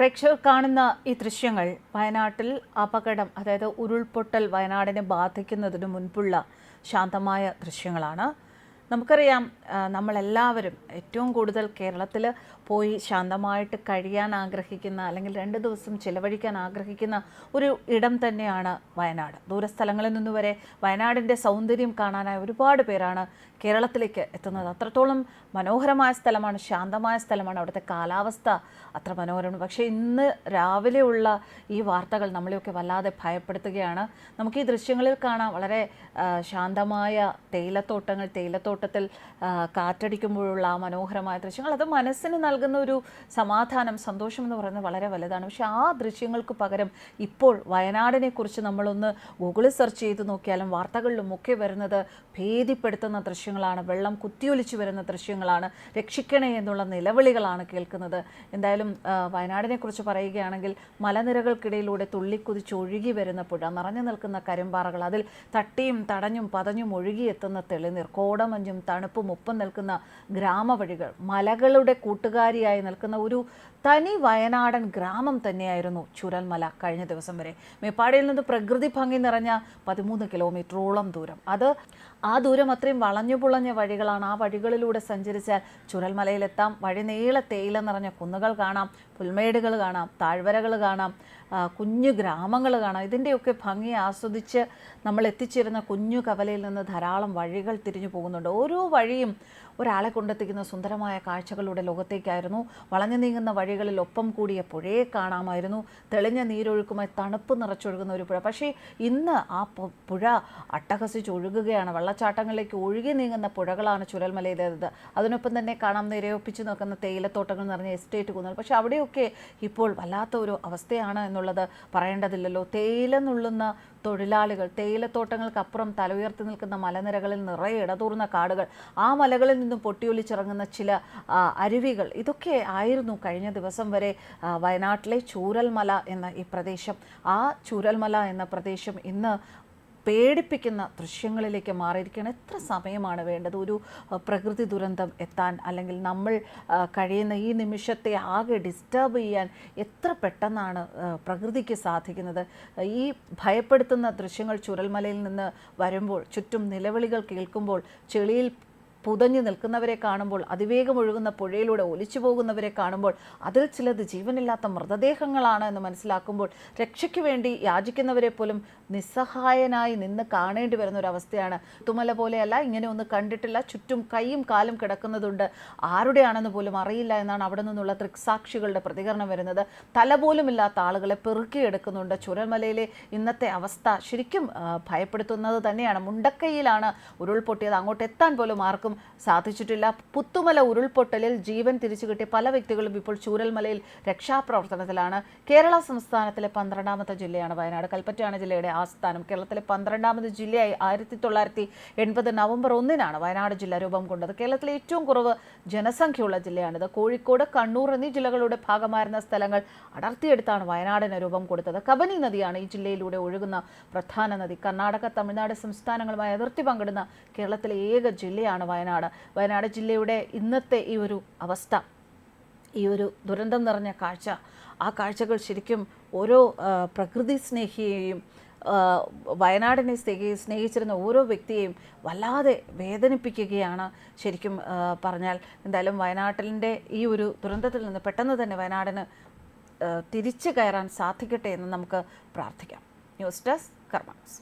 പ്രേക്ഷകർ കാണുന്ന ഈ ദൃശ്യങ്ങൾ വയനാട്ടിൽ അപകടം അതായത് ഉരുൾപൊട്ടൽ വയനാടിനെ ബാധിക്കുന്നതിന് മുൻപുള്ള ശാന്തമായ ദൃശ്യങ്ങളാണ്. നമുക്കറിയാം നമ്മളെല്ലാവരും ഏറ്റവും കൂടുതൽ കേരളത്തിൽ പോയി ശാന്തമായിട്ട് കഴിയാൻ ആഗ്രഹിക്കുന്ന അല്ലെങ്കിൽ രണ്ട് ദിവസം ചിലവഴിക്കാൻ ആഗ്രഹിക്കുന്ന ഒരു ഇടം തന്നെയാണ് വയനാട്. ദൂരസ്ഥലങ്ങളിൽ നിന്ന് വരെ വയനാടിന്റെ സൗന്ദര്യം കാണാനായി ഒരുപാട് പേരാണ് കേരളത്തിലേക്ക് എത്തുന്നത്. അത്രത്തോളം മനോഹരമായ സ്ഥലമാണ് ശാന്തമായ സ്ഥലമാണ് അവിടുത്തെ കാലാവസ്ഥ. അത്ര മനോഹരമാണ്. പക്ഷേ ഇന്ന് രാവിലെയുള്ള ഈ വാർത്തകൾ നമ്മളെയൊക്കെ വല്ലാതെ ഭയപ്പെടുത്തുകയാണ്. നമുക്ക് ഈ ദൃശ്യങ്ങളിൽ കാണാം വളരെ ശാന്തമായ തേയിലത്തോട്ടങ്ങൾ തേയിലത്തോട്ടത്തിൽ ആ, കാറ്റടിക്കുമ്പോഴുള്ള ആ മനോഹരമായ ദൃശ്യങ്ങൾ അത് മനസ്സിന് നൽകുന്ന ഒരു സമാധാനം സന്തോഷം എന്ന് പറയുന്നത് വളരെ വലുതാണ്. പക്ഷേ ആ ദൃശ്യങ്ങൾക്ക് പകരം ഇപ്പോൾ വയനാടിനെക്കുറിച്ച് നമ്മളൊന്ന് ഗൂഗിളിൽ സെർച്ച് ചെയ്ത് നോക്കിയാലും വാർത്തകളിലും ഒക്കെ വരുന്നത് ഭേദിപ്പെടുത്തുന്ന ദൃശ്യങ്ങളാണ് വെള്ളം കുത്തിയൊലിച്ചു വരുന്ന ദൃശ്യങ്ങളാണ് രക്ഷിക്കണേ എന്നുള്ള നിലവിളികളാണ് കേൾക്കുന്നത്. എന്തായാലും വയനാടിനെക്കുറിച്ച് വയനാടിനെ കുറിച്ച് പറയുകയാണെങ്കിൽ മലനിരകൾക്കിടയിലൂടെ തുള്ളിക്കുതിച്ച് ഒഴുകി വരുന്ന പുഴ നിറഞ്ഞു നിൽക്കുന്ന കരിമ്പാറകൾ അതിൽ തട്ടിയും തടഞ്ഞും പതഞ്ഞും ഒഴുകിയെത്തുന്ന തെളിനീർ കോടമഞ്ഞും തണുപ്പും ഒപ്പം നിൽക്കുന്ന ഗ്രാമവഴികൾ മലകളുടെ കൂട്ടുകാരിയായി നിൽക്കുന്ന ഒരു തനി വയനാടൻ ഗ്രാമം തന്നെയായിരുന്നു ചുരൽമല കഴിഞ്ഞ ദിവസം വരെ. മേപ്പാടിയിൽ നിന്ന് പ്രകൃതി ഭംഗി നിറഞ്ഞ പതിമൂന്ന് കിലോമീറ്ററോളം ദൂരം. അത് ആ ദൂരം അത്രയും വളഞ്ഞു പുളഞ്ഞ വഴികളാണ് ആ വഴികളിലൂടെ സഞ്ചരിച്ചാൽ ചുരൽമലയിലെത്താം. വഴി നീള തേയില നിറഞ്ഞ കുന്നുകൾ കാണാം പുൽമേടുകൾ കാണാം താഴ്വരകൾ കാണാം. കുഞ്ഞു ഗ്രാമങ്ങൾ കാണാം. ഇതിന്റെയൊക്കെ ഭംഗി ആസ്വദിച്ച് നമ്മൾ എത്തിച്ചേരുന്ന കുഞ്ഞു കവലയിൽ നിന്ന് ധാരാളം വഴികൾ തിരിഞ്ഞു പോകുന്നുണ്ട്. ഓരോ വഴിയും ഒരാളെ കൊണ്ടെത്തിക്കുന്ന സുന്ദരമായ കാഴ്ചകളുടെ ലോകത്തേക്കായിരുന്നു. വളഞ്ഞു നീങ്ങുന്ന വഴികളിൽ ഒപ്പം കൂടിയ പുഴയെ കാണാമായിരുന്നു. തെളിഞ്ഞ നീരൊഴുക്കുമായി തണുപ്പ് നിറച്ചൊഴുകുന്ന ഒരു പുഴ. പക്ഷേ ഇന്ന് ആ പുഴ അട്ടഹസിച്ച് ഒഴുകുകയാണ്. വെള്ളച്ചാട്ടങ്ങളിലേക്ക് ഒഴുകി നീങ്ങുന്ന പുഴകളാണ് ചുരൽമലയിലേത് അതിനൊപ്പം തന്നെ കാണാം നിരയൊപ്പിച്ച് നിൽക്കുന്ന തേയിലത്തോട്ടങ്ങൾ നിറഞ്ഞ എസ്റ്റേറ്റ് കുന്നുകൾ. പക്ഷേ അവിടെയൊക്കെ ഇപ്പോൾ വല്ലാത്ത ഒരു അവസ്ഥയാണ് എന്നുള്ളത് പറയേണ്ടതില്ലല്ലോ. തേയില നുള്ളുന്ന തൊഴിലാളികൾ തേയിലത്തോട്ടങ്ങൾക്കപ്പുറം തല ഉയർത്തി നിൽക്കുന്ന മലനിരകളിൽ നിറയെ ഇടതൂർന്ന കാടുകൾ ആ മലകളിൽ നിന്നും പൊട്ടിയൊലിച്ചിറങ്ങുന്ന ചില അരുവികൾ ഇതൊക്കെ ആയിരുന്നു കഴിഞ്ഞ ദിവസം വരെ വയനാട്ടിലെ ചൂരൽമല എന്ന ഈ പ്രദേശം. ആ ചൂരൽമല എന്ന പ്രദേശം ഇന്ന് പേടിപ്പിക്കുന്ന ദൃശ്യങ്ങളിലേക്ക് മാറിയിരിക്കുകയാണ്. എത്ര സമയമാണ് വേണ്ടത്? ഒരു പ്രകൃതി ദുരന്തം എത്താൻ അല്ലെങ്കിൽ നമ്മൾ കഴിയുന്ന ഈ നിമിഷത്തെ ആകെ ഡിസ്റ്റർബ് ചെയ്യാൻ എത്ര പെട്ടെന്നാണ് പ്രകൃതിക്ക് സാധിക്കുന്നത്? ഈ ഭയപ്പെടുത്തുന്ന ദൃശ്യങ്ങൾ ചുരൽമലയിൽ നിന്ന് വരുമ്പോൾ ചുറ്റും നിലവിളികൾ കേൾക്കുമ്പോൾ ചെളിയിൽ പുതഞ്ഞു നിൽക്കുന്നവരെ കാണുമ്പോൾ അതിവേഗം ഒഴുകുന്ന പുഴയിലൂടെ ഒലിച്ചു പോകുന്നവരെ കാണുമ്പോൾ അതിൽ ചിലത് ജീവനില്ലാത്ത മൃതദേഹങ്ങളാണ് എന്ന് മനസ്സിലാക്കുമ്പോൾ രക്ഷയ്ക്ക് വേണ്ടി യാചിക്കുന്നവരെ പോലും നിസ്സഹായനായി നിന്ന് കാണേണ്ടി വരുന്ന ഒരു അവസ്ഥയാണ് തുമല പോലെയല്ല ഇങ്ങനെ ഒന്ന് കണ്ടിട്ടില്ല ചുറ്റും കൈയും കാലും കിടക്കുന്നതുണ്ട്. ആരുടെയാണെന്ന് പോലും അറിയില്ല എന്നാണ് അവിടെ നിന്നുള്ള ദൃക്സാക്ഷികളുടെ പ്രതികരണം വരുന്നത്. തല പോലും ഇല്ലാത്ത ആളുകളെ പെറുക്കിയെടുക്കുന്നുണ്ട് ചുരൽമലയിലെ ഇന്നത്തെ അവസ്ഥ ശരിക്കും ഭയപ്പെടുത്തുന്നത് തന്നെയാണ്. മുണ്ടക്കൈയിലാണ് ഉരുൾപൊട്ടിയത്. അങ്ങോട്ട് എത്താൻ പോലും ആർക്കും സാധിച്ചിട്ടില്ല. പുത്തുമല ഉരുൾപൊട്ടലിൽ ജീവൻ തിരിച്ചു കിട്ടിയ പല വ്യക്തികളും ഇപ്പോൾ ചൂരൽമലയിൽ രക്ഷാപ്രവർത്തനത്തിലാണ്. കേരള സംസ്ഥാനത്തിലെ പന്ത്രണ്ടാമത്തെ ജില്ലയാണ് വയനാട്. കൽപ്പറ്റയാണ് ജില്ലയുടെ ആസ്ഥാനം. കേരളത്തിലെ പന്ത്രണ്ടാമത് ജില്ലയായി ആയിരത്തി തൊള്ളായിരത്തി എൺപത് നവംബർ ഒന്നിനാണ് വയനാട് ജില്ല രൂപം കൊണ്ടത്. കേരളത്തിലെ ഏറ്റവും കുറവ് ജനസംഖ്യയുള്ള ജില്ലയാണിത്. കോഴിക്കോട് കണ്ണൂർ എന്നീ ജില്ലകളുടെ ഭാഗമായിരുന്ന സ്ഥലങ്ങൾ അടർത്തിയെടുത്താണ് വയനാടിന് രൂപം കൊടുത്തത്. കബനി നദിയാണ് ഈ ജില്ലയിലൂടെ ഒഴുകുന്ന പ്രധാന നദി. കർണാടക തമിഴ്നാട് സംസ്ഥാനങ്ങളുമായി അതിർത്തി പങ്കിടുന്ന കേരളത്തിലെ ഏക ജില്ലയാണ് വയനാട്. വയനാട് ജില്ലയുടെ ഇന്നത്തെ ഈ ഒരു അവസ്ഥ ഈ ഒരു ദുരന്തം നിറഞ്ഞ കാഴ്ച ആ കാഴ്ചകൾ ശരിക്കും ഓരോ പ്രകൃതി സ്നേഹിയെയും വയനാടിനെ സ്നേഹി സ്നേഹിച്ചിരുന്ന ഓരോ വ്യക്തിയെയും വല്ലാതെ വേദനിപ്പിക്കുകയാണ് ശരിക്കും പറഞ്ഞാൽ. എന്തായാലും വയനാട്ടിന്റെ ഈ ഒരു ദുരന്തത്തിൽ നിന്ന് പെട്ടെന്ന് തന്നെ വയനാടിന് തിരിച്ചു കയറാൻ സാധിക്കട്ടെ എന്ന് നമുക്ക് പ്രാർത്ഥിക്കാം. News desk karmas